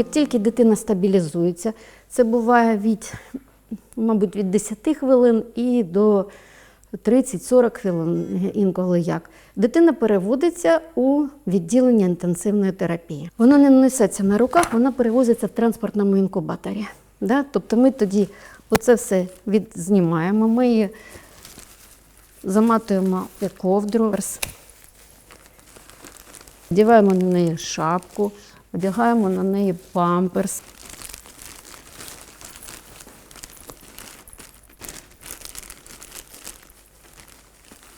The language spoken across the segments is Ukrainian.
Як тільки дитина стабілізується, це буває від, мабуть, від 10 хвилин і до 30-40 хвилин, інколи як. Дитина переводиться у відділення інтенсивної терапії. Вона не несеться на руках, вона перевозиться в транспортному інкубаторі. Да? Тобто ми тоді оце все відзнімаємо, ми її заматуємо у ковдру, вдягаємо на неї шапку, одягаємо на неї памперс.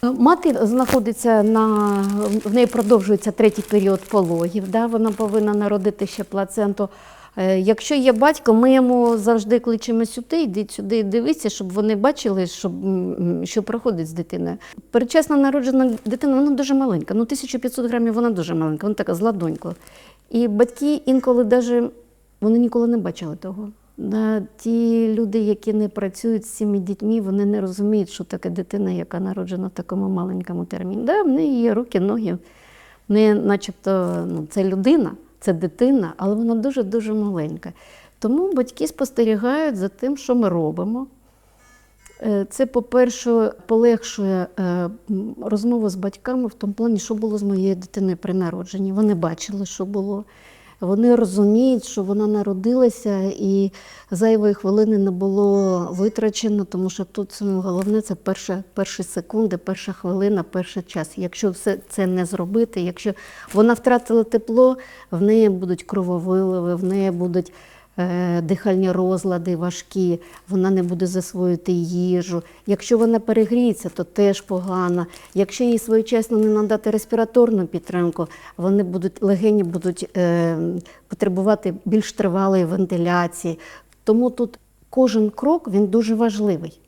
Мати знаходиться на в неї продовжується третій період пологів. Да? Вона повинна народити ще плаценту. Е, Якщо є батько, ми йому завжди кличемо сюди, йдіть сюди, дивіться, щоб вони бачили, щоб, що проходить з дитиною. Передчасно народжена дитина, вона дуже маленька. Ну, 1500 грамів вона дуже маленька, вона така з ладоньку. І батьки інколи навіть вони ніколи не бачили того. Ті люди, які не працюють з цими дітьми, вони не розуміють, що таке дитина, яка народжена в такому маленькому терміні. Да, в неї є руки, ноги, в начебто ну, це людина, це дитина, але вона дуже-дуже маленька. Тому батьки спостерігають за тим, що ми робимо. Е, Це, по-перше, полегшує е, розмову з батьками в тому плані, що було з моєю дитиною при народженні. Вони бачили, що було. Вони розуміють, що вона народилася і зайвої хвилини не було витрачено, тому що тут саме головне це перша, перші секунди, перша хвилина, перший час. Якщо все це не зробити, якщо вона втратила тепло, в неї будуть крововиливи, в неї будуть дихальні розлади важкі, вона не буде засвоювати їжу. Якщо вона перегріється, то теж погано. Якщо їй своєчасно не надати респіраторну підтримку, вони будуть легені будуть е, потребувати більш тривалої вентиляції. Тому тут кожен крок він дуже важливий.